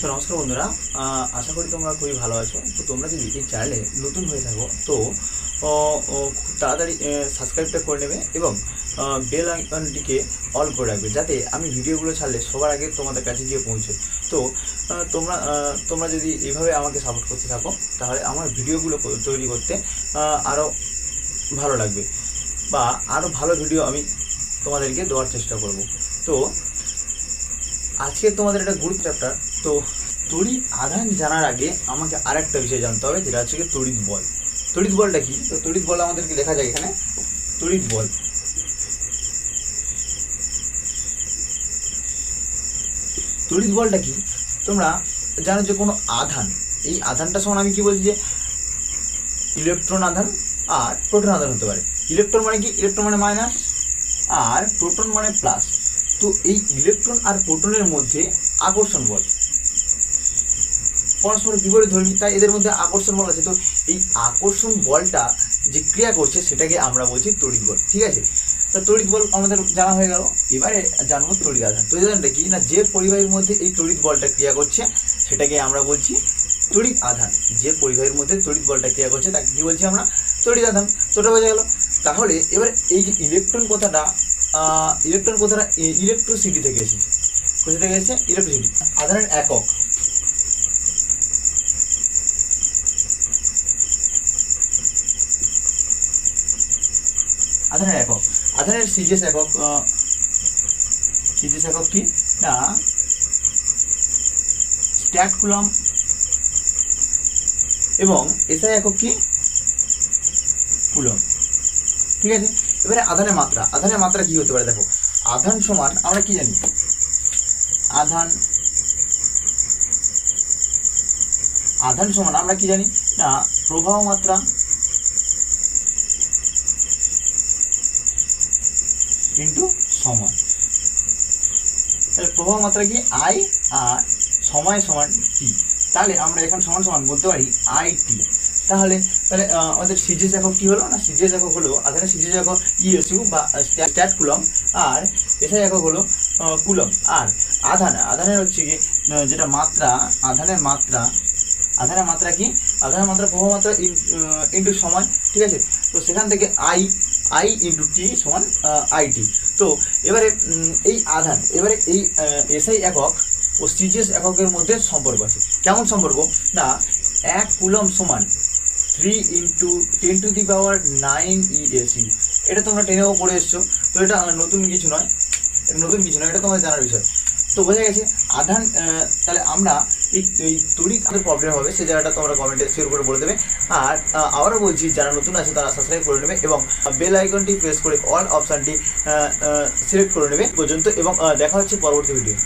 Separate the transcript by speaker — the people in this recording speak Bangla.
Speaker 1: তো নমস্কার বন্ধুরা আশা করি তোমরা খুবই ভালো আছো। তো তোমরা যদি এই চ্যানেলে নতুন হয়ে থাকো, তো খুব তাড়াতাড়ি সাবস্ক্রাইবটা করে নেবে এবং বেল আইকনটিকে অল করে রাখবে যাতে আমি ভিডিওগুলো ছাড়লে সবার আগে তোমাদের কাছে গিয়ে পৌঁছয় তো তোমরা তোমরা যদি এইভাবে আমাকে সাপোর্ট করতে থাকো, তাহলে আমার ভিডিওগুলো তৈরি করতে আরও ভালো লাগবে। বা আরও ভালো ভিডিও আমি তোমাদেরকে দেওয়ার চেষ্টা করব। তো আজকে তোমাদের একটা গুরুত্ব চ্যাপ্টার তো তড়িৎ আধান জানার আগে আমাকে আর একটা বিষয় জানতে হবে, যেটা হচ্ছে তড়িৎ বল। তড়িৎ বলটা কি? তো তড়িৎ বল আমাদেরকে লেখা যায় এখানে? তড়িৎ বল। তড়িৎ বলটা কি? তোমরা জানো যে কোনো আধান, এই আধানটা সমান আমি কি বলছি যে ইলেকট্রন আধান আর প্রোটন আধান হতে পারে। ইলেকট্রন মানে কি? ইলেকট্রন মানে মাইনাস আর প্রোটন মানে প্লাস তো এই ইলেকট্রন আর প্রোটনের মধ্যে আকর্ষণ বল। পরস্পর বিপরীত ধর্মী, তাই এদের মধ্যে আকর্ষণ বল আছে। তো এই আকর্ষণ বলটা যে ক্রিয়া করছে, সেটাকে আমরা বলছি তড়িৎ বল। ঠিক আছে? তো তড়িৎ বল আমাদের জানা হয়ে গেল। এবারে জানব তড়িৎ আধান। তড়িৎ আধানটা কি? না, যে পরিবাহীর মধ্যে এই তড়িৎ বলটা ক্রিয়া করছে, সেটাকে আমরা বলছি তড়িৎ আধান। যে পরিবাহীর মধ্যে তড়িৎ বলটা ক্রিয়া করছে, তাকে কি বলছি আমরা? তড়িৎ আধান। তোটা বোঝা গেল। তাহলে এবার এই যে ইলেকট্রন কথাটা ইলেকট্রন কথাটা ইলেকট্রিসিটি থেকে এসেছে। কোথা থেকে এসেছে? ইলেকট্রিসিটি আধানের একক। আধারের একক। আধারের সিজিএস একক সিজিএস একক কি? না স্ট্যাট কুলম এবং এসআই একক কি? কুলম ঠিক আছে? এবারে আধানের মাত্রা আধানের মাত্রা কি হতে পারে দেখো, আধান সমান আমরা কি জানি? আধান আধান সমান আমরা কি জানি? না, প্রবাহ মাত্রা, ইন্টু সময় তাহলে প্রবাহ মাত্রা কি? আই আর সময় সমান টি তাহলে আমরা এখন সমান সমান বলতে পারি আই টি তাহলে তাহলে আমাদের সিজিএস একক কী হলো? না সিজিএস একক হলো আধানের সিজিএস একক ইএসইউ বা স্ট্যাট কুলম আর এসআই একক হলো কুলম আর আধান আধানের হচ্ছে কি যেটা মাত্রা আধানের মাত্রা আধানের মাত্রা কি? আধানের মাত্রা প্রবাহ মাত্রা ইন্টু সময় ঠিক আছে? তো সেখান থেকে আই আই ইন্টু টি সমান আইটি তো এবারে এই আধান, এবারে এই এসআই একক ও সিজিএস এককের মধ্যে সম্পর্ক আছে। কেমন সম্পর্ক? না, এক কুলম সমান three into ten to the power nine ESU এটা তোমরা টেনেও পড়ে এসছো। তো এটা নতুন কিছু নয়। নতুন কিছু নয়, এটা তোমাদের জানার বিষয়। তো বোঝা গেছে, আধান তাহলে আমরা এই এই তড়িৎ প্রবলেম হবে, সে জায়গাটা তোমরা কমেন্টে শেয়ার করে বলে দেবে। আর আবারও বলছি, যারা নতুন আছে, তারা সাবস্ক্রাইব করে নেবে এবং বেল আইকনটি প্রেস করে অল অপশানটি সিলেক্ট করে নেবে পর্যন্ত এবং দেখা হচ্ছে পরবর্তী ভিডিও